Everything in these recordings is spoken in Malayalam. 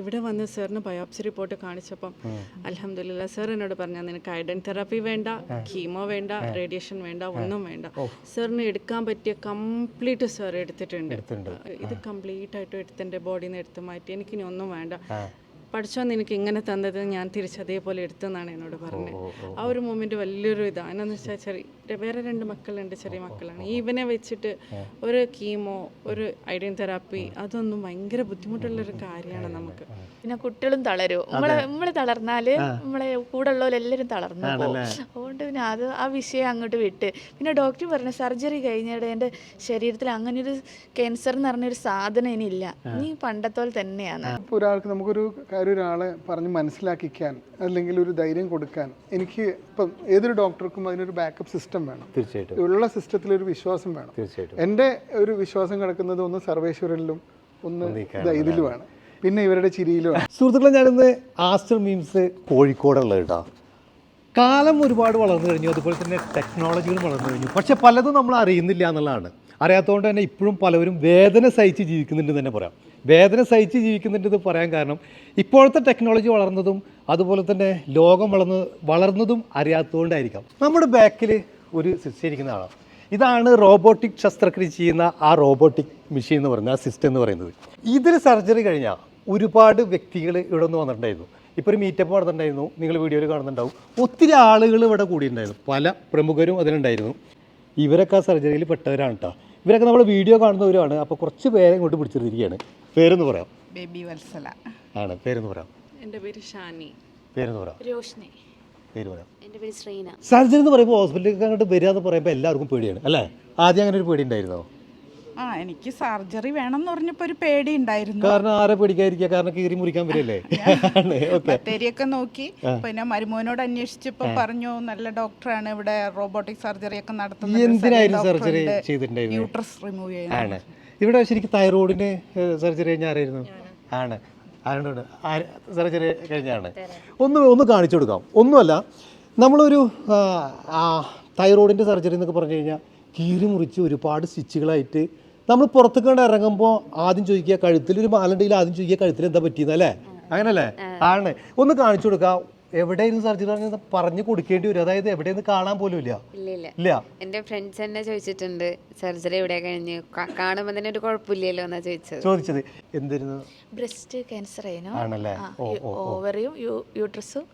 ഇവിടെ വന്ന് സാറിന് ബയോപ്സി റിപ്പോർട്ട് കാണിച്ചപ്പം അലഹമില്ല സാർ എന്നോട് പറഞ്ഞു നിനക്ക് ഐഡൻ തെറാപ്പി വേണ്ട കീമോ വേണ്ട റേഡിയേഷൻ വേണ്ട ഒന്നും വേണ്ട. സാറിന് എടുക്കാൻ പറ്റിയ കംപ്ലീറ്റ് സാർ എടുത്തിട്ടുണ്ട്. ഇത് കംപ്ലീറ്റ് ആയിട്ട് എടുത്ത് എന്റെ ബോഡിയിൽ നിന്ന് എടുത്ത് മാറ്റി. എനിക്കിനി ഒന്നും വേണ്ട. പഠിച്ചോ നിനക്ക് ഇങ്ങനെ തന്നത് ഞാൻ തിരിച്ച് അതേപോലെ എടുത്തെന്നാണ് എന്നോട് പറഞ്ഞത് ആ ഒരു മൊമെന്റ് വലിയൊരു ഇതാണ് എന്നാന്ന് വെച്ചാൽ ചെറിയ വേറെ രണ്ട് മക്കളുണ്ട് ചെറിയ മക്കളാണ്. ഈ ഇവനെ വെച്ചിട്ട് ഒരു കീമോ ഒരു ഐഡിയൻ തെറാപ്പി അതൊന്നും ഭയങ്കര ബുദ്ധിമുട്ടുള്ളൊരു കാര്യമാണ് നമുക്ക്. പിന്നെ കുട്ടികളും തളരും. നമ്മളെ നമ്മൾ തളർന്നാൽ നമ്മളെ കൂടെ ഉള്ളവരെല്ലാരും തളർന്നു അതുകൊണ്ട് പിന്നെ അത് ആ വിഷയം അങ്ങോട്ട് വിട്ട്. പിന്നെ ഡോക്ടർ പറഞ്ഞു സർജറി കഴിഞ്ഞിടെ എന്റെ ശരീരത്തിൽ അങ്ങനെ ഒരു ക്യാൻസർ എന്ന് പറഞ്ഞൊരു സാധനം ഇനിയില്ല. നീ പണ്ടത്തോൽ തന്നെയാണ്. ഇപ്പോൾ ഒരാൾക്ക് നമുക്കൊരു കാര്യം ഒരാളെ പറഞ്ഞ് മനസ്സിലാക്കിക്കാൻ അല്ലെങ്കിൽ ഒരു ധൈര്യം കൊടുക്കാൻ എനിക്ക് ഇപ്പം ഏതൊരു ഡോക്ടർക്കും അതിനൊരു ബാക്കപ്പ് സിസ്റ്റം വേണം. തീർച്ചയായിട്ടും. ഉള്ള സിസ്റ്റത്തിൽ ഒരു വിശ്വാസം വേണം. തീർച്ചയായിട്ടും. എന്റെ ഒരു വിശ്വാസം കിടക്കുന്നത് ഒന്ന് സർവേശ്വരനിലും ഒന്ന് ദാ ഇതിലുമാണ്. പിന്നെ ഇവരുടെ ചിരിയിലുമാണ് സുഹൃത്തുക്കളെ ഞാനിന്ന് ആസ്റ്റർ മീംസ് കോഴിക്കോടുള്ള കേട്ടോ കാലം ഒരുപാട് വളർന്നു കഴിഞ്ഞു അതുപോലെ തന്നെ ടെക്നോളജികളും വളർന്നു കഴിഞ്ഞു. പക്ഷെ പലതും നമ്മൾ അറിയുന്നില്ല എന്നുള്ളതാണ്. അറിയാത്തതുകൊണ്ട് തന്നെ ഇപ്പോഴും പലവരും വേദന സഹിച്ച് ജീവിക്കുന്നുണ്ടെന്ന് തന്നെ പറയാം. വേദന സഹിച്ച് ജീവിക്കുന്നുണ്ടെന്ന് പറയാൻ കാരണം ഇപ്പോഴത്തെ ടെക്നോളജി വളർന്നതും അതുപോലെ തന്നെ ലോകം വളർന്ന് വളർന്നതും അറിയാത്തതുകൊണ്ടായിരിക്കാം. നമ്മുടെ ബാക്കിൽ ഒരു സിസ്റ്റിരിക്കുന്ന ആളാണ് ഇതാണ് റോബോട്ടിക് ശസ്ത്രക്രിയ ചെയ്യുന്ന ആ റോബോട്ടിക് മെഷീൻ എന്ന് പറയുന്നത് ആ സിസ്റ്റം എന്ന് പറയുന്നത്. ഇതിൽ സർജറി കഴിഞ്ഞാൽ ഒരുപാട് വ്യക്തികൾ ഇവിടെ നിന്ന് വന്നിട്ടുണ്ടായിരുന്നു. ഇപ്പോൾ ഒരു മീറ്റപ്പ് നടന്നിട്ടുണ്ടായിരുന്നു. നിങ്ങൾ വീഡിയോയിൽ കാണുന്നുണ്ടാവും. ഒത്തിരി ആളുകൾ ഇവിടെ കൂടിയിട്ടുണ്ടായിരുന്നു. പല പ്രമുഖരും അതിലുണ്ടായിരുന്നു. ഇവരൊക്കെ ആ സർജറിയിൽ പെട്ടവരാണ് കേട്ടോ ഇവരൊക്കെ നമ്മൾ വീഡിയോ കാണുന്നവരാണ് അപ്പോൾ കുറച്ച് പേരെ ഇങ്ങോട്ട് പിടിച്ചിരിക്കുകയാണ് പേരെന്ന് പറയാം. ബേബി വത്സല. ആണ് പേരെന്ന് പറയാം. എന്റെ പേര് ഷാനി. പേരെന്ന് പറയാം. രോഷിനി. പേര് പറയാം. എന്റെ പേര് ശ്രീന. സർജറി എന്ന് പറയുമ്പോൾ ഹോസ്പിറ്റലിലേക്ക് അങ്ങോട്ട് വരിക എന്ന് പറയുമ്പോൾ എല്ലാവർക്കും പേടിയാണ് അല്ലേ? ആദ്യം അങ്ങനെ ഒരു പേടി ഉണ്ടായിരുന്നോ? ആ എനിക്ക് സർജറി വേണം എന്ന് പറഞ്ഞപ്പോൾ ഒരു പേടി ഉണ്ടായിരുന്നു. കാരണം ആരെ പേടിക്കാതിരിക്കുക? കാരണം കീറി മുറിക്കാൻ വരില്ലേ? ഓക്കെ. ബത്തേരിയൊക്കെ നോക്കി. പിന്നെ മരുമോനോട് അന്വേഷിച്ചപ്പോ പറഞ്ഞു നല്ല ഡോക്ടറാണ് ഇവിടെ റോബോട്ടിക് സർജറി ഒക്കെ നടത്തുന്നത്. എന്തിനായിരുന്നു സർജറി ചെയ്തിട്ടുണ്ടായിരുന്നു യൂട്രസ് റിമൂവ് ചെയ്യുന്നത് ഇവിടെ ശരിക്കും തൈറോയിഡിന് സർജറി കഴിഞ്ഞ ആരായിരുന്നു? ആണ്. ആരുണ്ട് സർജറി കഴിഞ്ഞാണ്. ഒന്ന് ഒന്ന് കാണിച്ചു കൊടുക്കാം. ഒന്നുമല്ല നമ്മളൊരു തൈറോയിഡിന്റെ സർജറി എന്നൊക്കെ പറഞ്ഞു കഴിഞ്ഞാൽ കീറി മുറിച്ച് ഒരുപാട് സ്റ്റിച്ചുകളായിട്ട് നമ്മൾ പുറത്തു കണ്ട് ഇറങ്ങുമ്പോൾ ആദ്യം ചോദിക്കുക കഴുത്തിൽ ഒരു മാലുണ്ടെങ്കിൽ ആദ്യം ചോദിക്കുക കഴുത്തിൽ എന്താ പറ്റിയെന്നല്ലേ അങ്ങനല്ലേ? ആണ്. ഒന്ന് കാണിച്ചു കൊടുക്കാം. എവിടെയായിരുന്നു സർജറി പറഞ്ഞത്? പറഞ്ഞു കൊടുക്കേണ്ടി വരും. അതായത് എവിടെയെന്ന് കാണാൻ പോലും ഇല്ല. ഇല്ല എന്റെ ഫ്രണ്ട്സ് തന്നെ ചോദിച്ചിട്ടുണ്ട് സർജറി എവിടെ കഴിഞ്ഞു? കാണുമ്പോ കാണുമ്പോൾ തന്നെ ഒരു കുഴപ്പമില്ലല്ലോ എന്നാ ചോദിച്ചത്. ചോദിച്ചത്. എന്തായിരുന്നു ബ്രസ്റ്റ് ക്യാൻസർ ആയിരുന്നു. ആണല്ലേ? ഓവറിയും യൂട്രസും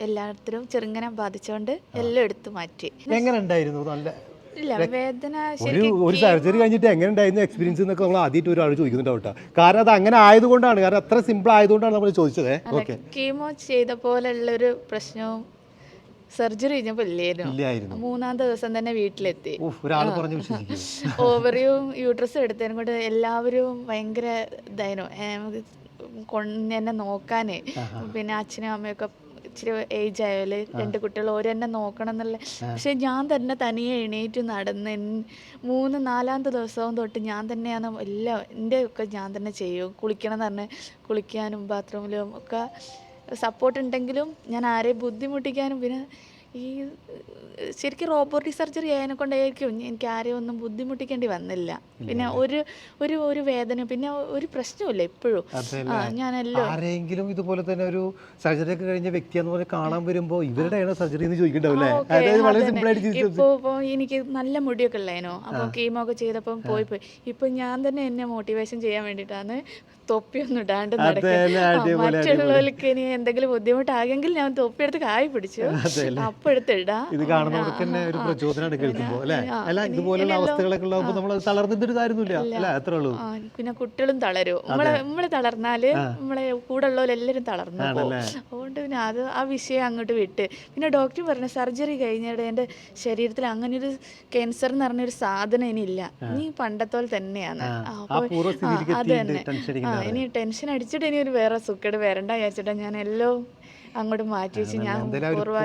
എല്ലാത്തിലും ചെറുങ്ങനെ ബാധിച്ചുകൊണ്ട് എല്ലാം എടുത്തു മാറ്റി. എങ്ങനെ ഉണ്ടായിരുന്നു? നല്ല ഒരു ഒരു സർജറി കഴിഞ്ഞിട്ട് എങ്ങനെ ഉണ്ടായിരുന്നു എക്സ്പീരിയൻസ് എന്നൊക്കെ നമ്മൾ ആദ്യമായിട്ട് ഒരാൾ ചോദിക്കുന്നുണ്ടാവും കേട്ടോ. കാരണം അത് അങ്ങനെ ആയതുകൊണ്ടാണ്. കാരണം അത്ര സിമ്പിൾ ആയതുകൊണ്ടാണ് നമ്മൾ ചോദിച്ചത്. ഓക്കെ കീമോ ചെയ്ത പോലുള്ളൊരു പ്രശ്നവും സർജറി കഴിഞ്ഞപ്പോൾ ഇല്ലായിരുന്നു. മൂന്നാം ദിവസം തന്നെ വീട്ടിലെത്തി. ഓവറിയും യൂട്രസും എടുത്തതിനും കൊണ്ട് എല്ലാവരും ഭയങ്കര ഇതായിരുന്നു. എന്നെ നോക്കാനേ. പിന്നെ അച്ഛനും അമ്മയൊക്കെ ഇച്ചിരി ഏജ് ആയാൽ രണ്ട് കുട്ടികൾ ഓരെന്നെ നോക്കണം എന്നുള്ള പക്ഷെ ഞാൻ തന്നെ തനിയെ എണീറ്റ് നടന്ന് മൂന്ന് നാലാമത്തെ ദിവസവും തൊട്ട് ഞാൻ തന്നെയാണ് എല്ലാം എന്റെ ഒക്കെ ഞാൻ തന്നെ ചെയ്യും. കുളിക്കണം തന്നെ കുളിക്കാനും ബാത്റൂമിലും ഒക്കെ സപ്പോർട്ട് ഉണ്ടെങ്കിലും ഞാൻ ആരെയും ബുദ്ധിമുട്ടിക്കാനും പിന്നെ ഈ ശരിക്കും റോബോട്ടിക് സർജറി ആയതിനെ കൊണ്ടായിരിക്കും എനിക്ക് ആരെയും ഒന്നും ബുദ്ധിമുട്ടിക്കേണ്ടി വന്നില്ല. പിന്നെ ഒരു ഒരു ഒരു വേദന പിന്നെ ഒരു പ്രശ്നമില്ല ഇപ്പോഴും. ഞാനല്ലോ ആരെങ്കിലും ഇതുപോലെ തന്നെ ഒരു സർജറി ഒക്കെ കഴിഞ്ഞ വ്യക്തിയാന്ന് പറഞ്ഞ് കാണാൻ വരുമ്പോൾ ഇവരുടെയാണ് സർജറി എന്ന് ചോദിക്കണ്ടാവില്ലേ ഇപ്പൊ എനിക്ക് നല്ല മുടിയൊക്കെ ഉള്ളതിനോ അപ്പൊ കീമോ ഒക്കെ ചെയ്തപ്പോ പോയി പോയി. ഇപ്പൊ ഞാൻ തന്നെ എന്നെ മോട്ടിവേഷൻ ചെയ്യാൻ വേണ്ടിട്ടാണ് തൊപ്പിയൊന്നും ഇടാണ്ട് മറ്റുള്ളവർക്ക് ഇനി എന്തെങ്കിലും ബുദ്ധിമുട്ടാകെങ്കിൽ ഞാൻ തൊപ്പി എടുത്ത് കായ് പിടിച്ചു. അപ്പൊ എടുത്തിടാ ഇത് കാണുന്നവർക്ക് തന്നെ ഒരു പ്രചോദനമാണ് കേൾക്കുമ്പോൾ അല്ലേ? അല്ല ഇതുപോലുള്ള അവസ്ഥകളൊക്കെ നമ്മൾ തളർന്നിട്ടൊരു കാര്യമൊന്നുമില്ല അല്ല? അത്രേ ഉള്ളൂ. പിന്നെ കുട്ടികളും തളരും. നമ്മളെ നമ്മൾ തളർന്നാൽ നമ്മളെ കൂടെ ഉള്ളവരെല്ലാരും തളർന്നു അതുകൊണ്ട് പിന്നെ അത് ആ വിഷയം അങ്ങോട്ട് വിട്ട്. പിന്നെ ഡോക്ടർ പറഞ്ഞ സർജറി കഴിഞ്ഞിടെ എന്റെ ശരീരത്തിൽ അങ്ങനെ ഒരു ക്യാൻസർ എന്ന് പറഞ്ഞൊരു സാധനം ഇനിയില്ല. നീ പണ്ടത്തോൽ തന്നെയാണ്. അത് തന്നെ ഇനി ടെൻഷൻ അടിച്ചിട്ട് ഇനി ഒരു വേറെ സുഖേട് വരണ്ട വിചാരിച്ചിട്ടാ ഞാൻ എല്ലാം അങ്ങോട്ട് മാറ്റി വെച്ച് ഞാൻ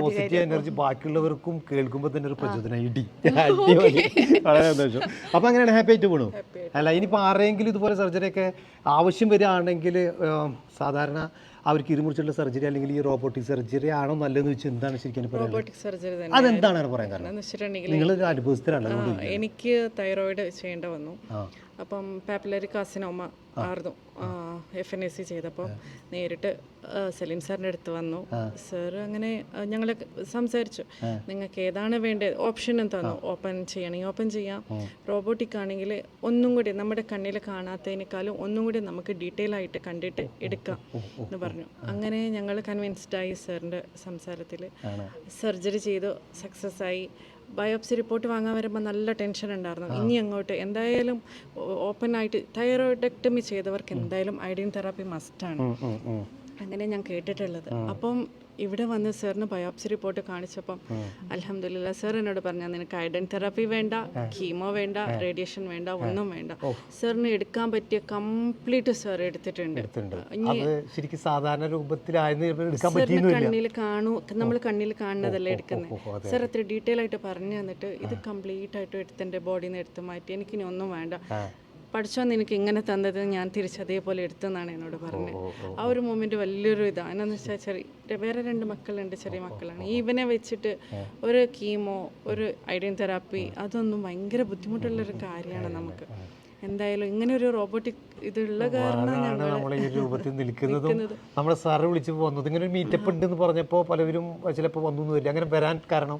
പോസിറ്റീവ് എനർജി ബാക്കിയുള്ളവർക്കും കേൾക്കുമ്പോൾ തന്നെ ഒരു പ്രചോദന ഇടി. വളരെ സന്തോഷം. അപ്പൊ അങ്ങനെയാണ് ഹാപ്പി ആയിട്ട് പോണു? അല്ല ഇനിയിപ്പോൾ ആരെങ്കിലും ഇതുപോലെ സർജറി ഒക്കെ ആവശ്യം വരികയാണെങ്കിൽ സാധാരണ അവർക്ക് ഇരുമുറിച്ചുള്ള സർജറി അല്ലെങ്കിൽ ഈ റോബോട്ടിക് സർജറി ആണോ നല്ലതെന്ന് വെച്ചാൽ എന്താണ് ശരിക്കും റോബോട്ടിക് സർജറി അതെന്താണ് പറയാൻ കാരണം? എനിക്ക് തൈറോയിഡ് ചെയ്യേണ്ട വന്നു. അപ്പം പാപ്പുലറി കാസിനോമ ആയിരുന്നു എഫ് എൻ എസ് സി ചെയ്തപ്പോൾ നേരിട്ട് സലീം സാറിന്റെ അടുത്ത് വന്നു. സാർ അങ്ങനെ ഞങ്ങൾ സംസാരിച്ചു. നിങ്ങൾക്ക് ഏതാണ് വേണ്ടത്? ഓപ്ഷനും തന്നു. ഓപ്പൺ ചെയ്യണമെങ്കിൽ ഓപ്പൺ ചെയ്യാം. റോബോട്ടിക് ആണെങ്കിൽ ഒന്നും കൂടി നമ്മുടെ കണ്ണിൽ കാണാത്തതിനേക്കാളും ഒന്നും കൂടി നമുക്ക് ഡീറ്റെയിൽ ആയിട്ട് കണ്ടിട്ട് എടുക്കാം എന്ന് പറഞ്ഞു. അങ്ങനെ ഞങ്ങൾ കൺവിൻസ്ഡായി സാറിന്റെ സംസാരത്തിൽ സർജറി ചെയ്തു സക്സസ് ആയി. ബയോപ്സി റിപ്പോർട്ട് വാങ്ങാൻ വരുമ്പോൾ നല്ല ടെൻഷൻ ഉണ്ടായിരുന്നു. ഇനി അങ്ങോട്ട് എന്തായാലും ഓപ്പൺ ആയിട്ട് തൈറോയിഡക്ടമി ചെയ്തവർക്ക് എന്തായാലും ഐഡിയൻ തെറാപ്പി മസ്റ്റാണ് അങ്ങനെ ഞാൻ കേട്ടിട്ടുള്ളത്. അപ്പം ഇവിടെ വന്ന് സാറിന് ബയോപ്സി റിപ്പോർട്ട് കാണിച്ചപ്പം അലഹമില്ല സാർ എന്നോട് പറഞ്ഞ നിനക്ക് ഐഡൻ തെറാപ്പി വേണ്ട കീമോ വേണ്ട റേഡിയേഷൻ വേണ്ട ഒന്നും വേണ്ട. സാറിന് എടുക്കാൻ പറ്റിയ കംപ്ലീറ്റ് സാർ എടുത്തിട്ടുണ്ട്. ശരിക്കും സാധാരണ രൂപത്തിലായിരുന്നു കണ്ണിൽ കാണൂ നമ്മൾ കണ്ണിൽ കാണുന്നതല്ലേ എടുക്കുന്നത് സാർ അത്ര ഡീറ്റെയിൽ ആയിട്ട് പറഞ്ഞു തന്നിട്ട് ഇത് കംപ്ലീറ്റ് ആയിട്ട് എടുത്തിന്റെ ബോഡിന്ന് ബോഡിയിൽ നിന്ന് എടുത്ത് മാറ്റി എനിക്കിനി ഒന്നും വേണ്ട. പഠിച്ചോ നിനക്ക് ഇങ്ങനെ തന്നത് ഞാൻ തിരിച്ചതേപോലെ എടുത്തെന്നാണ് എന്നോട് പറഞ്ഞത്. ആ ഒരു മൊമെന്റ് വലിയൊരു ഇതാണ് എന്നാന്ന് വെച്ചാൽ ചെറിയ വേറെ രണ്ട് മക്കളുണ്ട് ചെറിയ മക്കളാണ്. ഈ ഇവനെ വെച്ചിട്ട് ഒരു കീമോ ഒരു ഐഡിയൻ തെറാപ്പി അതൊന്നും ഭയങ്കര ബുദ്ധിമുട്ടുള്ളൊരു കാര്യമാണ് നമുക്ക്. എന്തായാലും ഇങ്ങനെ ഒരു റോബോട്ടിക് ഇതുള്ള കാരണം നമ്മൾ ഈ രൂപത്തിൽ നിൽക്കുന്നതും നമ്മുടെ സാറ് വിളിച്ചു വന്നത്. ഇങ്ങനെ ഒരു മീറ്റപ്പ് ഉണ്ട് എന്ന് പറഞ്ഞപ്പോൾ പലവരും ചിലപ്പോൾ വന്നു വരില്ല. അങ്ങനെ വരാൻ കാരണം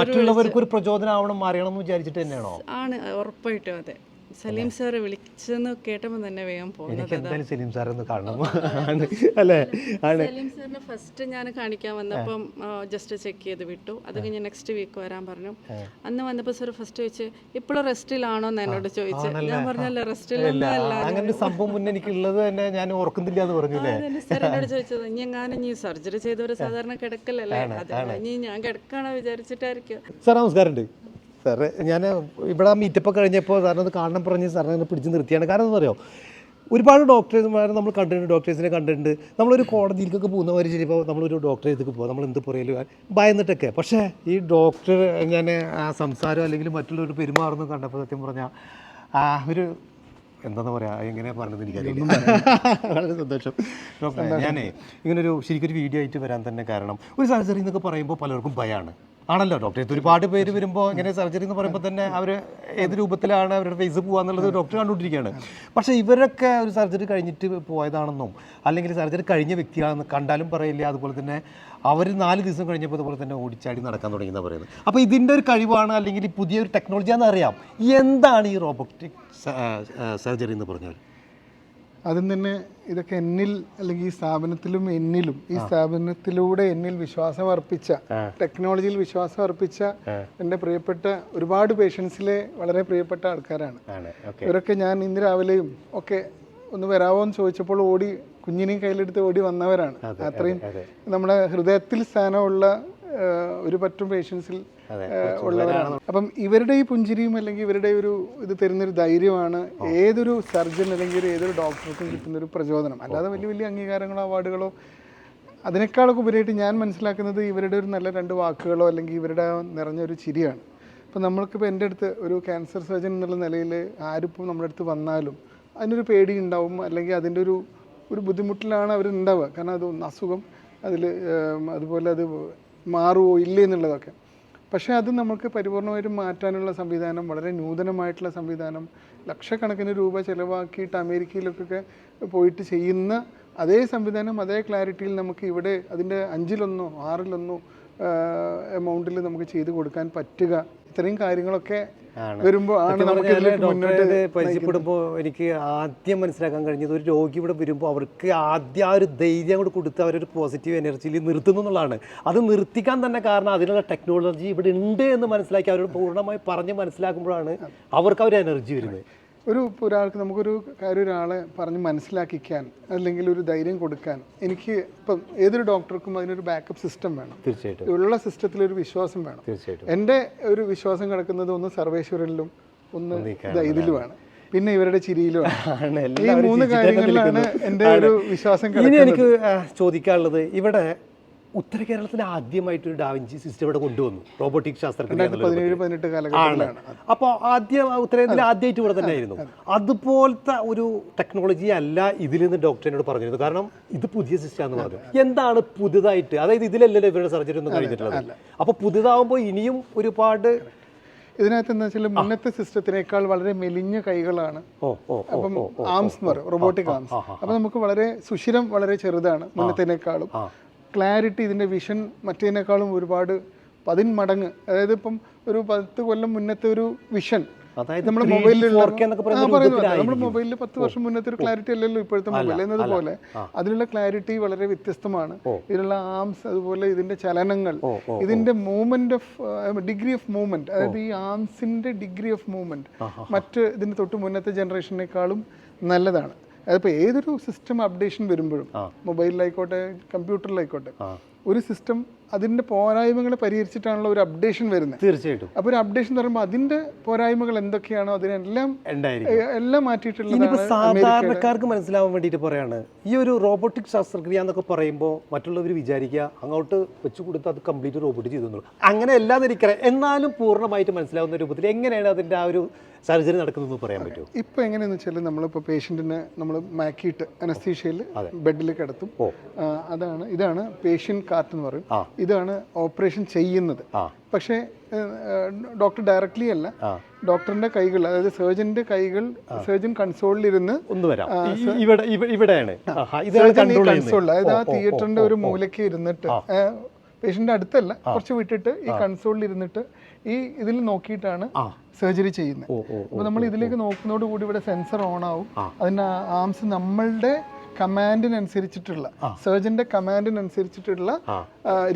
മറ്റുള്ളവർക്ക് ഒരു പ്രചോദനം ആവണം മാറിയണം എന്ന് വിചാരിച്ചിട്ട് തന്നെയാണോ? ആണ് ഉറപ്പായിട്ടും അതെ. സലീം സാറ് വിളിച്ചെന്ന് കേട്ടപ്പോൾ തന്നെ വേഗം പോകുന്നത് എനിക്ക് എന്തായാലും സലീം സാർ ഒന്ന് കാണണം. ആണ് അല്ലേ? ആണ്. സലീം സാറിനെ ഫസ്റ്റ് ഞാൻ കാണിക്കാൻ വന്നപ്പം ജസ്റ്റ് ചെക്ക് ചെയ്ത് വിട്ടു. അത് കഴിഞ്ഞ് നെക്സ്റ്റ് വീക്ക് വരാൻ പറഞ്ഞു. അന്ന് വന്നപ്പോൾ സാർ ഫസ്റ്റ് ചോദിച്ച് ഇപ്പോഴും റെസ്റ്റിലാണോ എന്ന് എന്നോട് ചോദിച്ചു. ഞാൻ പറഞ്ഞല്ലോ റെസ്റ്റിലല്ല അങ്ങനെ ഒരു സംഭവം മുന്നേ എനിക്കുള്ളത് തന്നെ ഞാൻ ഓർക്കുന്നില്ല എന്ന് പറഞ്ഞില്ലേ സാർ എന്നോട് ചോദിച്ചത്. ഇനി എങ്ങാനും നീ സർജറി ചെയ്തവര് സാധാരണ കിടക്കലല്ലേ? അത് ഇനി ഞാൻ കിടക്കാണോ വിചാരിച്ചിട്ടായിരിക്കും. സാർ നമസ്കാരമുണ്ട്. സാറ് ഞാൻ ഇവിടെ ആ മീറ്റപ്പ് കഴിഞ്ഞപ്പോൾ സാറിനത് കാണണം പറഞ്ഞ് സാറിനെ പിടിച്ച് നിർത്തിയാണ്. കാരണം എന്താ പറയുക ഒരുപാട് ഡോക്ടേഴ്സുമാരെ നമ്മൾ കണ്ടിട്ടുണ്ട് ഡോക്ടേഴ്സിനെ കണ്ടിട്ടുണ്ട്. നമ്മളൊരു കോടതിയിലേക്കൊക്കെ പോകുന്നവർ ചിലപ്പോൾ നമ്മളൊരു ഡോക്ടറെ ഇതിലേക്ക് പോകും. നമ്മൾ എന്ത് പറയലും ഭയന്നിട്ടൊക്കെ. പക്ഷേ ഈ ഡോക്ടർ ഞാൻ ആ സംസാരം അല്ലെങ്കിൽ മറ്റുള്ളവർ പെരുമാറുന്നു കണ്ടപ്പോൾ സത്യം പറഞ്ഞാൽ ആ ഒരു എന്താന്ന് പറയാ എങ്ങനെയാ പറഞ്ഞത് എനിക്കറിയില്ല വളരെ സന്തോഷം. ഡോക്ടർ ഞാനേ ഇങ്ങനൊരു ശരിക്കൊരു വീഡിയോ ആയിട്ട് വരാൻ തന്നെ കാരണം ഒരു സർജറി എന്നൊക്കെ പറയുമ്പോൾ പലർക്കും ഭയമാണ് ആണല്ലോ. ഡോക്ടർ ഇത് ഒരുപാട് പേര് വരുമ്പോൾ ഇങ്ങനെ സർജറി എന്ന് പറയുമ്പോൾ തന്നെ അവർ ഏത് രൂപത്തിലാണ് അവരുടെ ഫേസ് പോകാന്നുള്ളത് ഡോക്ടർ കണ്ടുകൊണ്ടിരിക്കുകയാണ്. പക്ഷേ ഇവരൊക്കെ ഒരു സർജറി കഴിഞ്ഞിട്ട് പോയതാണെന്നും അല്ലെങ്കിൽ സർജറി കഴിഞ്ഞ വ്യക്തിയാണെന്ന് കണ്ടാലും പറയില്ല. അതുപോലെ തന്നെ അവർ നാല് ദിവസം കഴിഞ്ഞപ്പോൾ അതുപോലെ തന്നെ ഓടിച്ചാടി നടക്കാൻ തുടങ്ങിയെന്ന് പറയുന്നത്. അപ്പോൾ ഇതിന്റെ ഒരു കഴിവാണ് അല്ലെങ്കിൽ പുതിയൊരു ടെക്നോളജിയാണെന്ന് അറിയാം. എന്താണ് ഈ റോബോട്ടിക് സർജറി എന്ന് പറഞ്ഞാൽ ആദ്യം തന്നെ ഇതൊക്കെ എന്നിൽ അല്ലെങ്കിൽ ഈ സ്ഥാപനത്തിലും എന്നിലും ഈ സ്ഥാപനത്തിലൂടെ എന്നിൽ വിശ്വാസം അർപ്പിച്ച ടെക്നോളജിയിൽ വിശ്വാസം അർപ്പിച്ച എന്റെ പ്രിയപ്പെട്ട ഒരുപാട് പേഷ്യൻസിലെ വളരെ പ്രിയപ്പെട്ട ആൾക്കാരാണ്. ഇവരൊക്കെ ഞാൻ ഇന്ന് രാവിലെയും ഒക്കെ ഒന്ന് വരാമോ എന്ന് ചോദിച്ചപ്പോൾ ഓടി കുഞ്ഞിനെയും കയ്യിലെടുത്ത് ഓടി വന്നവരാണ്. അത്രയും നമ്മുടെ ഹൃദയത്തിൽ സ്ഥാനമുള്ള ഒരു പറ്റും പേഷ്യൻസിൽ ഉള്ളവരാണ്. അപ്പം ഇവരുടെ ഈ പുഞ്ചിരിയും അല്ലെങ്കിൽ ഇവരുടെ ഒരു ഇത് തരുന്നൊരു ധൈര്യമാണ് ഏതൊരു സർജൻ അല്ലെങ്കിൽ ഏതൊരു ഡോക്ടർക്കും കിട്ടുന്ന ഒരു പ്രചോദനം. അല്ലാതെ വലിയ വലിയ അംഗീകാരങ്ങളോ അവാർഡുകളോ അതിനേക്കാളൊക്കെ ഉപരിയായിട്ട് ഞാൻ മനസ്സിലാക്കുന്നത് ഇവരുടെ ഒരു നല്ല രണ്ട് വാക്കുകളോ അല്ലെങ്കിൽ ഇവരുടെ നിറഞ്ഞ ഒരു ചിരിയാണ്. ഇപ്പം നമ്മൾക്കിപ്പോൾ എന്റെ അടുത്ത് ഒരു ക്യാൻസർ സർജൻ എന്നുള്ള നിലയിൽ ആരിപ്പം നമ്മുടെ അടുത്ത് വന്നാലും അതിനൊരു പേടി ഉണ്ടാവും അല്ലെങ്കിൽ അതിന്റെ ഒരു ഒരു ബുദ്ധിമുട്ടിലാണ് അവർ ഉണ്ടാവുക. കാരണം അത് അസുഖം അതിൽ അതുപോലെ അത് മാറുമോ ഇല്ലേ എന്നുള്ളതൊക്കെ. പക്ഷേ അത് നമുക്ക് പരിപൂർണമായിട്ടും മാറ്റാനുള്ള സംവിധാനം വളരെ നൂതനമായിട്ടുള്ള സംവിധാനം ലക്ഷക്കണക്കിന് രൂപ ചിലവാക്കിയിട്ട് അമേരിക്കയിലൊക്കെ പോയിട്ട് ചെയ്യുന്ന അതേ സംവിധാനം അതേ ക്ലാരിറ്റിയിൽ നമുക്ക് ഇവിടെ അതിന്റെ അഞ്ചിലൊന്നോ ആറിലൊന്നോ എമൗണ്ടിൽ നമുക്ക് ചെയ്തു കൊടുക്കാൻ പറ്റുക. ഇത്രയും കാര്യങ്ങളൊക്കെ വരുമ്പോൾ ആണ് നമുക്ക് ഇതിലേക്ക് മുന്നോട്ട് പരിചയപ്പെടുമ്പോൾ എനിക്ക് ആദ്യം മനസ്സിലാക്കാൻ കഴിഞ്ഞത് ഒരു രോഗി ഇവിടെ വരുമ്പോൾ അവർക്ക് ആദ്യം ആ ഒരു ധൈര്യം കൂടെ കൊടുത്ത് അവരൊരു പോസിറ്റീവ് എനർജിയിൽ നിർത്തുന്നു എന്നുള്ളതാണ്. അത് നിർത്തിക്കാൻ തന്നെ കാരണം അതിനുള്ള ടെക്നോളജി ഇവിടെ ഉണ്ട് എന്ന് മനസ്സിലാക്കി അവരോട് പൂർണമായി പറഞ്ഞ് മനസ്സിലാക്കുമ്പോഴാണ് അവർക്ക് ആ ഒരു എനർജി വരുന്നത്. ഒരു ഒരാൾക്ക് നമുക്കൊരു കാര്യം ഒരാളെ പറഞ്ഞ് മനസ്സിലാക്കിക്കാൻ അല്ലെങ്കിൽ ഒരു ധൈര്യം കൊടുക്കാൻ എനിക്ക് ഇപ്പം ഏതൊരു ഡോക്ടർക്കും അതിനൊരു ബാക്കപ്പ് സിസ്റ്റം വേണം. തീർച്ചയായിട്ടും. ഉള്ള സിസ്റ്റത്തിൽ ഒരു വിശ്വാസം വേണം. തീർച്ചയായിട്ടും. എന്റെ ഒരു വിശ്വാസം കിടക്കുന്നത് ഒന്ന് സർവേശ്വരനിലും ഒന്ന് ഇതിലുമാണ്. പിന്നെ ഇവരുടെ ചിരിയിലും ഈ മൂന്ന് കാര്യങ്ങളിലാണ് എന്റെ ഒരു വിശ്വാസം ഇനി എനിക്ക് ചോദിക്കാനുള്ളത് ഇവിടെ ഉത്തര കേരളത്തിൽ ആദ്യമായിട്ട് ഒരു ഡാവിഞ്ചി സിസ്റ്റം ഇവിടെ കൊണ്ടുവന്നു. റോബോട്ടിക് ശാസ്ത്രജ്ഞ. ആണ്. അപ്പോൾ ആദ്യം ഉത്തരേന്ത്യയിൽ ആദ്യമായിട്ട് ഇവിടെ തന്നെ ആയിരുന്നു. അതുപോലത്തെ ഒരു ടെക്നോളജി അല്ല ഇതിൽ നിന്ന് ഡോക്ടറിനോട് പറഞ്ഞിരുന്നു കാരണം ഇത് പുതിയ സിസ്റ്റം എന്ന് പറഞ്ഞു. എന്താണ് പുതുതായിട്ട്? അതായത് ഇതിലല്ലല്ലോ ഇവരുടെ സർജറി ഒന്നും കഴിഞ്ഞിട്ടുള്ളത്? അപ്പോൾ പുതുതാവുമ്പോൾ ഇനിയും ഒരുപാട് ഇതിനകത്ത് എന്താ വെച്ചാൽ മുന്നത്തെ സിസ്റ്റത്തിനേക്കാൾ വളരെ മെലിഞ്ഞ കൈകളാണ്. അപ്പം ആംസ് എന്ന് പറയും റോബോട്ടിക് ആംസ് അപ്പം നമുക്ക് വളരെ സുഷിരം വളരെ ചെറുതാണ് മുന്നത്തേനേക്കാളും. ക്ലാരിറ്റി ഇതിന്റെ വിഷൻ മറ്റേതിനേക്കാളും ഒരുപാട് പതിന് മടങ്ങ് അതായത് ഇപ്പം ഒരു പത്ത് കൊല്ലം മുന്നത്തെ ഒരു വിഷൻ അതായത് നമ്മുടെ 3D, മൊബൈലിൽ 4K എന്നൊക്കെ പറയുന്ന നമ്മുടെ മൊബൈലിൽ പത്ത് വർഷം മുന്നത്തെ ഒരു ക്ലാരിറ്റി അല്ലല്ലോ ഇപ്പോഴത്തെ മൊബൈൽ എന്നതുപോലെ അതിലുള്ള ക്ലാരിറ്റി വളരെ വ്യത്യസ്തമാണ്. ഇതിലുള്ള ആംസ് അതുപോലെ ഇതിന്റെ ചലനങ്ങൾ. ഇതിന്റെ movement of degree of movement അതായത് ഈ ആംസിന്റെ ഡിഗ്രി ഓഫ് മൂവ്മെന്റ് മറ്റ് ഇതിന്റെ തൊട്ട് മുന്നത്തെ ജനറേഷനേക്കാളും നല്ലതാണ്. അതിപ്പോൾ ഏതൊരു സിസ്റ്റം അപ്ഡേഷൻ വരുമ്പോഴും മൊബൈലിലായിക്കോട്ടെ കമ്പ്യൂട്ടറിലായിക്കോട്ടെ ഒരു സിസ്റ്റം അതിന്റെ പോരായ്മകളെ പരിഹരിച്ചിട്ടാണല്ലോ ഒരു അപ്ഡേഷൻ വരുന്നത് തീർച്ചയായിട്ടും. അപ്പോൾ ഒരു അപ്ഡേഷൻ എന്ന് പറയുമ്പോൾ അതിന്റെ പോരായ്മകൾ എന്തൊക്കെയാണോ അതിനെല്ലാം ഉണ്ടായിരിക്കും. എല്ലാം മാറ്റിയിട്ടുള്ള സാധാരണക്കാർക്ക് മനസ്സിലാവാൻ വേണ്ടിയിട്ട് പറയാണ് ഈ ഒരു റോബോട്ടിക് ശസ്ത്രക്രിയ എന്നൊക്കെ പറയുമ്പോൾ മറ്റുള്ളവർ വിചാരിക്കുക അങ്ങോട്ട് വെച്ച് കൊടുത്ത് അത് കംപ്ലീറ്റ് റോബോട്ട് ചെയ്തു അങ്ങനെ എല്ലാം എനിക്കറിയാം എന്നാലും പൂർണമായിട്ട് മനസ്സിലാവുന്ന രൂപത്തിൽ എങ്ങനെയാണ് അതിന്റെ ആ ഒരു സർജറി നടക്കുന്നതെന്ന് പറയാൻ പറ്റുമോ? ഇപ്പൊ എങ്ങനെയാന്ന് വെച്ചാൽ നമ്മളിപ്പോൾ പേഷ്യന്റിനെ നമ്മൾ മാക്കിയിട്ട് അനസ്തീഷ്യയിൽ ബെഡിൽ കിടത്തും. അതാണ് ഇതാണ് പേഷ്യൻ കാർട്ട് എന്ന് പറയും ഇതാണ് ഓപ്പറേഷൻ ചെയ്യുന്നത്. പക്ഷേ ഡോക്ടർ ഡയറക്ട്ലി അല്ല. ഡോക്ടറിന്റെ കൈകൾ അതായത് സർജന്റെ കൈകൾ സർജൻ കൺസോളിലിരുന്ന് ഒന്ന് വരാം. ഇവിടെ ഇവിടെയാണ്. അതായത് ആ തിയേറ്ററിന്റെ ഒരു മൂലയ്ക്ക് ഇരുന്നിട്ട് പേഷ്യന്റിന്റെ അടുത്തല്ല കുറച്ച് വിട്ടിട്ട് ഈ കൺസോളിൽ ഇരുന്നിട്ട് ഈ ഇതിൽ നോക്കിയിട്ടാണ് സർജറി ചെയ്യുന്നത്. അപ്പോൾ നമ്മൾ ഇതിലേക്ക് നോക്കുന്നതോട് കൂടി ഇവിടെ സെൻസർ ഓൺ ആവും. അതിന്റെ ആംസ് നമ്മളുടെ കമാൻഡിനനുസരിച്ചിട്ടുള്ള സർജന്റെ കമാൻഡിനനുസരിച്ചിട്ടുള്ള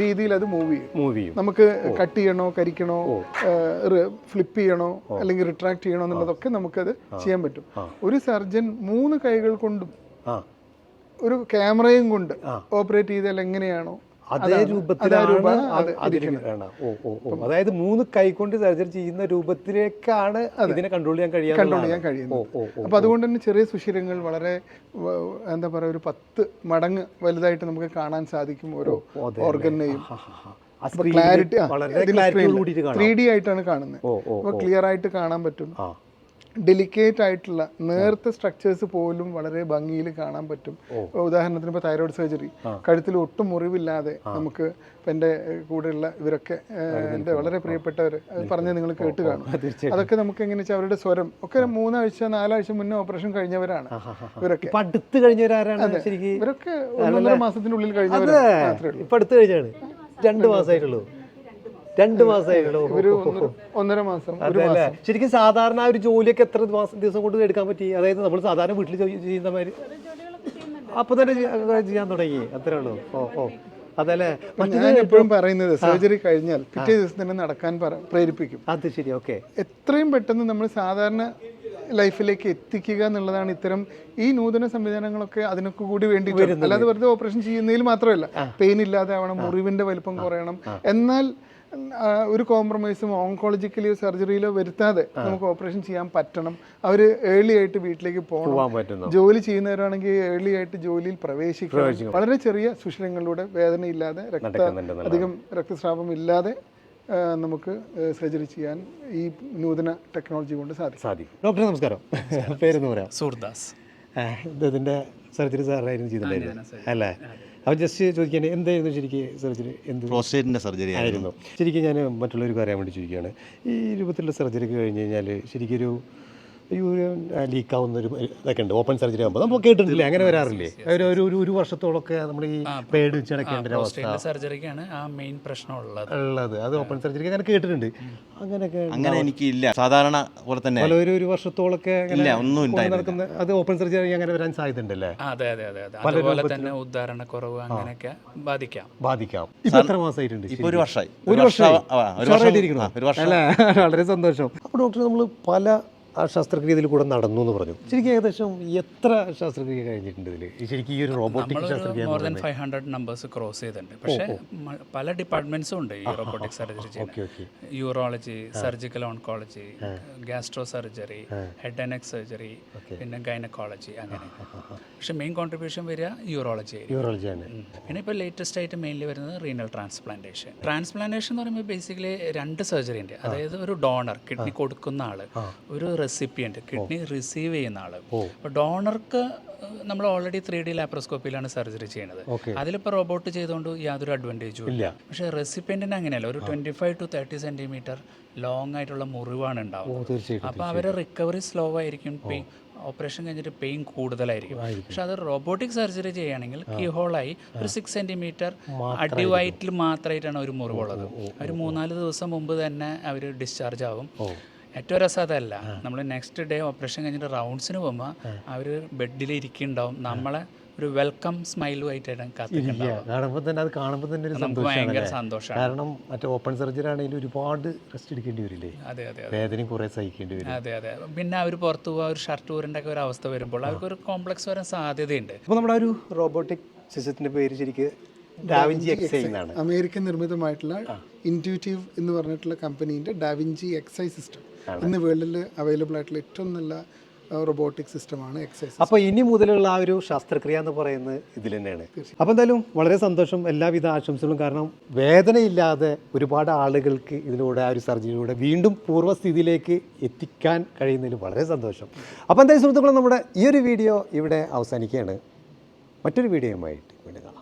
രീതിയിൽ അത് മൂവ് ചെയ്യും. മൂവ് ചെയ്യും. നമുക്ക് കട്ട് ചെയ്യണോ കരിക്കണോ ഫ്ലിപ്പ് ചെയ്യണോ അല്ലെങ്കിൽ റിട്രാക്ട് ചെയ്യണോ എന്നുള്ളതൊക്കെ നമുക്കത് ചെയ്യാൻ പറ്റും. ഒരു സർജൻ മൂന്ന് കൈകൾ കൊണ്ടും ഒരു ക്യാമറയും കൊണ്ട് ഓപ്പറേറ്റ് ചെയ്താൽ എങ്ങനെയാണോ അതേ രൂപത്തിലാണ് അതായത് മൂന്ന് കൈകൊണ്ട് സർജറി ചെയ്യുന്ന രൂപത്തിലേക്കാണ് അതിനെ കൺട്രോൾ ചെയ്യാൻ കഴിയുന്നത് കൺട്രോൾ ചെയ്യാൻ കഴിയുന്നത്. അപ്പൊ അതുകൊണ്ട് തന്നെ ചെറിയ സുഷിരങ്ങൾ വളരെ എന്താ പറയാ ഒരു പത്ത് മടങ്ങ് വലുതായിട്ട് നമുക്ക് കാണാൻ സാധിക്കും ഓരോ ഓർഗനെയും ക്ലാരിറ്റി ത്രീ ഡി ആയിട്ടാണ് കാണുന്നത്. ഓ ഓ അപ്പൊ ക്ലിയർ ആയിട്ട് കാണാൻ പറ്റും. ഡെലിക്കേറ്റ് ആയിട്ടുള്ള നേർത്ത സ്ട്രക്ചേഴ്സ് പോലും വളരെ ഭംഗിയിൽ കാണാൻ പറ്റും. ഉദാഹരണത്തിന് ഇപ്പോൾ തൈറോയ്ഡ് സർജറി കഴുത്തിൽ ഒട്ടും മുറിവില്ലാതെ നമുക്ക് ഇപ്പം എന്റെ കൂടെയുള്ള ഇവരൊക്കെ എന്റെ വളരെ പ്രിയപ്പെട്ടവർ അത് പറഞ്ഞ് നിങ്ങൾ കേട്ട് കാണും. അതൊക്കെ നമുക്ക് എങ്ങനെ വെച്ചാൽ അവരുടെ സ്വരം. ഒക്കെ മൂന്നാഴ്ച നാലാഴ്ച മുന്നേ ഓപ്പറേഷൻ കഴിഞ്ഞവരാണ്. ഇവരൊക്കെ. അടുത്ത് കഴിഞ്ഞവരാരാണ് ശരിക്കും? ഇവരൊക്കെ ഒന്നൊന്നര മാസത്തിനുള്ളിൽ കഴിഞ്ഞവരാണ്. മാത്രമേ ഉള്ളൂ. രണ്ട് മാസമായിട്ടുള്ളൂ രണ്ട് മാസമായിട്ടുള്ളൂ ഒരു ഒന്നര- മാസം ശരിക്കും സാധാരണ ആ ഒരു ജോലിയൊക്കെ എത്ര മാസം ദിവസം കൊണ്ട് എടുക്കാൻ പറ്റി? അതായത് നമ്മൾ സാധാരണ വീട്ടിൽ ചെയ്യുന്ന മാതിരി. അപ്പൊ തന്നെ ചെയ്യാ- ചെയ്യാൻ തുടങ്ങി. അത്രേ ഉള്ളൂ. ഓ ഓ. അതല്ലേ ഞാൻ എപ്പോഴും പറയുന്നത് സർജറി കഴിഞ്ഞാൽ പിറ്റേ ദിവസം തന്നെ നടക്കാൻ പ്രേരിപ്പിക്കും. അത് ശരി ഓക്കെ. എത്രയും പെട്ടെന്ന് നമ്മൾ സാധാരണ ലൈഫിലേക്ക് എത്തിക്കുക എന്നുള്ളതാണ് ഇത്തരം ഈ നൂതന സംവിധാനങ്ങളൊക്കെ അതിനൊക്കെ കൂടി വേണ്ടി അല്ലാതെ വെറുതെ ഓപ്പറേഷൻ ചെയ്യുന്നതിൽ മാത്രമല്ല. പെയിൻ ഇല്ലാതെ ആവണം മുറിവിന്റെ വലിപ്പം കുറയണം. എന്നാൽ ഒരു കോംപ്രമൈസും ഓങ്കോളജിക്കലിയോ സർജറിയിലോ വരുത്താതെ നമുക്ക് ഓപ്പറേഷൻ ചെയ്യാൻ പറ്റണം. അവർ ഏർലി ആയിട്ട് വീട്ടിലേക്ക് പോകണം. ജോലി ചെയ്യുന്നവരാണെങ്കിൽ ഏർലി ആയിട്ട് ജോലിയിൽ പ്രവേശിക്കണം. വളരെ ചെറിയ സുഷിരങ്ങളിലൂടെ വേദനയില്ലാതെ രക്ത അധികം രക്തസ്രാവം ഇല്ലാതെ നമുക്ക് സർജറി ചെയ്യാൻ ഈ നൂതന ടെക്നോളജി കൊണ്ട് സാധിക്കും. ഡോക്ടർ നമസ്കാരം. പേരെന്ന് പറയാം? സൂർദാസ് ഇതിന്റെ സർജറി സാറായിരുന്നു ചെയ്തിട്ടുണ്ടായിരുന്നു അല്ലേ? അപ്പോൾ ജസ്റ്റ് ചോദിക്കാൻ എന്തായിരുന്നു ശരിക്കും സർജറി എന്ത്? പ്രോസ്റ്റേറ്റിന്റെ സർജറി ആയിരുന്നു. ശരിക്കും ഞാൻ മറ്റുള്ളവർക്ക് അറിയാൻ വേണ്ടി ചോദിക്കുകയാണ്. ഈ രൂപത്തിലുള്ള സർജറി ഒക്കെ കഴിഞ്ഞ് കഴിഞ്ഞാൽ ശരിക്കും ഒരു ലീക്കാവുന്ന ഒരു ഇതൊക്കെ ഉണ്ട്. ഓപ്പൺ സർജറി ആകുമ്പോൾ നമ്മൾ കേട്ടിട്ടില്ലേ? അങ്ങനെ വരാറില്ലേ? ഒരു ഒരു ഒരു ഒരു വർഷത്തോളമൊക്കെ നമ്മൾ ഈ പേട് വെച്ച് നടക്കേണ്ട ഒരു അവസ്ഥ. സർജറിക്കാണ് ആ മെയിൻ പ്രശ്നമുള്ളത്. ഉള്ളത്. അത് ഓപ്പൺ സർജറിക്ക് അങ്ങനെ കേട്ടിട്ടുണ്ട്. അങ്ങനെയൊക്കെ അങ്ങനെ എനിക്ക് ഇല്ല സാധാരണ പോലെ തന്നെ പല ഒരു വർഷത്തോളൊക്കെ അങ്ങനെ ഇല്ല, ഒന്നും നടക്കുന്ന അത് ഓപ്പൺ സർജറി അങ്ങനെ വരാൻ സാധ്യതയുണ്ടല്ലേ? അതെ അതെ അതെ അതെ. അതുപോലെ തന്നെ ഉദാഹരണക്കുറവ് അങ്ങനെയൊക്കെ ബാധിക്കാം. ബാധിക്കാം. ഇപ്പൊ എത്ര മാസമായിട്ടുണ്ട് ഇപ്പൊ ഒരു വർഷമായി. ഒരു വർഷം ഒരു വർഷം ഒരു ഒരു വളരെ സന്തോഷം. അപ്പോൾ ഡോക്ടർ നമ്മൾ പല ആ ശസ്ത്രക്രിയ ഇതിൽ കൂടെ നടന്നു എന്ന് പറഞ്ഞു. ശരിക്കും ഏകദേശം എത്ര ശസ്ത്രക്രിയ കഴിഞ്ഞിട്ടുണ്ട് ഇതിൽ ശരിക്കും ഈ ഒരു റോബോട്ടിക് ശസ്ത്രക്രിയ more than five hundred numbers cross ചെയ്തിട്ടുണ്ട്. പക്ഷേ പല ഡിപ്പാർട്ട്മെന്റ്സും ഉണ്ട് ഈ റോബോട്ടിക് സർജറി ഓക്കെ ചെയ്യുന്നത്. Okay urology surgical oncology gastro surgery head and neck surgery പിന്നെ ഗൈനക്കോളജി അങ്ങനെ. പക്ഷെ മെയിൻ കോൺട്രിബ്യൂഷൻ വരിക യൂറോളജി ആയിരിക്കും. യൂറോളജി ആണ്. ഉം. പിന്നെ ഇപ്പോൾ ലേറ്റസ്റ്റ് ആയിട്ട് മെയിൻലി വരുന്നത് റീനൽ ട്രാൻസ്പ്ലാന്റേഷൻ ട്രാൻസ്പ്ലാന്റേഷൻ എന്ന് പറയുമ്പോൾ ബേസിക്കലി രണ്ട് സർജറി ഉണ്ട്. അതായത് ഒരു ഡോണർ കിഡ്നി കൊടുക്കുന്ന ആൾ ഒരു റെസിപ്പിയന്റ് കിഡ്നി റിസീവ് ചെയ്യുന്ന ആൾ അപ്പോൾ ഡോണർക്ക് നമ്മൾ ഓൾറെഡി ത്രീ ഡി ലാപ്രോസ്കോപ്പിയിലാണ് സർജറി ചെയ്യുന്നത് അതിലിപ്പോൾ റോബോട്ട് ചെയ്തുകൊണ്ട് യാതൊരു അഡ്വാന്റേജും ഇല്ല. പക്ഷേ റെസിപ്പിയന്റിന് അങ്ങനെയല്ല. ഒരു twenty five to thirty centimetre long ആയിട്ടുള്ള മുറിവാണ് ഉണ്ടാവുന്നത്. അപ്പോൾ അവരെ റിക്കവറി സ്ലോ ആയിരിക്കും പെയിൻ ഓപ്പറേഷൻ കഴിഞ്ഞിട്ട് പെയിൻ കൂടുതലായിരിക്കും. പക്ഷെ അത് റോബോട്ടിക് സർജറി ചെയ്യുകയാണെങ്കിൽ കീഹോളായി ഒരു സിക്സ് സെന്റിമീറ്റർ അടിവയറ്റിൽ മാത്രമായിട്ടാണ് ഒരു മുറിവുള്ളത്. ഒരു മൂന്നാൽ ദിവസം മുമ്പ് തന്നെ അവർ ഡിസ്ചാർജ് ആവും. ഏറ്റവും രസം അതല്ല നമ്മൾ നെക്സ്റ്റ് ഡേ ഓപ്പറേഷൻ കഴിഞ്ഞിട്ട് റൗണ്ട്സിന് പോകുമ്പോൾ അവർ ബെഡിൽ ഇരിക്കുന്നുണ്ടാവും നമ്മളെ ഒരു വെൽക്കം സ്മൈലുമായിട്ടാണ് കാണുമ്പോൾ തന്നെ അത് കാണുമ്പോൾ തന്നെ ഒരു സന്തോഷമാണ്? കാരണം മറ്റേ ഓപ്പൺ സർജറി ആണെങ്കിലും ഒരുപാട് റെസ്റ്റ് എടുക്കേണ്ടി വരില്ലേ? അതെ അതെ വേദനയും കുറേ സഹിക്കേണ്ടി വരും. അതെ അതെ. പിന്നെ അവർ പുറത്തു പോകുക ഒരു ഷർട്ട് ഊരന്റെ ഒക്കെ ഒരു അവസ്ഥ വരുമ്പോൾ അവർക്കൊരു കോംപ്ലക്സ് വരാൻ സാധ്യതയുണ്ട്. അപ്പോൾ നമ്മുടെ ഒരു റോബോട്ടിക് സിസ്റ്റത്തിന്റെ പേര് ശരിക്ക് ഡാവിഞ്ചി എക്സൈ അമേരിക്കൻ നിർമ്മിതമായിട്ടുള്ള ഇന്റ്യൂറ്റീവ് എന്ന് പറഞ്ഞിട്ടുള്ള കമ്പനീന്റെ ഡാവിഞ്ചി എക്സൈസ് സിസ്റ്റം ഇന്ന് വേൾഡിൽ അവൈലബിൾ ആയിട്ടുള്ള ഏറ്റവും നല്ല റോബോട്ടിക് സിസ്റ്റമാണ് എക്സൈസ് അപ്പോൾ ഇനി മുതലുള്ള ആ ഒരു ശസ്ത്രക്രിയ എന്ന് പറയുന്നത് ഇതിൽ തന്നെയാണ്. അപ്പോൾ എന്തായാലും വളരെ സന്തോഷം എല്ലാവിധ ആശംസകളും. കാരണം വേദനയില്ലാതെ ഒരുപാട് ആളുകൾക്ക് ഇതിലൂടെ ആ ഒരു സർജറിയിലൂടെ വീണ്ടും പൂർവസ്ഥിതിയിലേക്ക് എത്തിക്കാൻ കഴിയുന്നതിൽ വളരെ സന്തോഷം. അപ്പോൾ എന്തായാലും സുഹൃത്തുക്കളെ നമ്മുടെ ഈ ഒരു വീഡിയോ ഇവിടെ അവസാനിക്കുകയാണ്. മറ്റൊരു വീഡിയോയുമായിട്ട് വീണ്ടും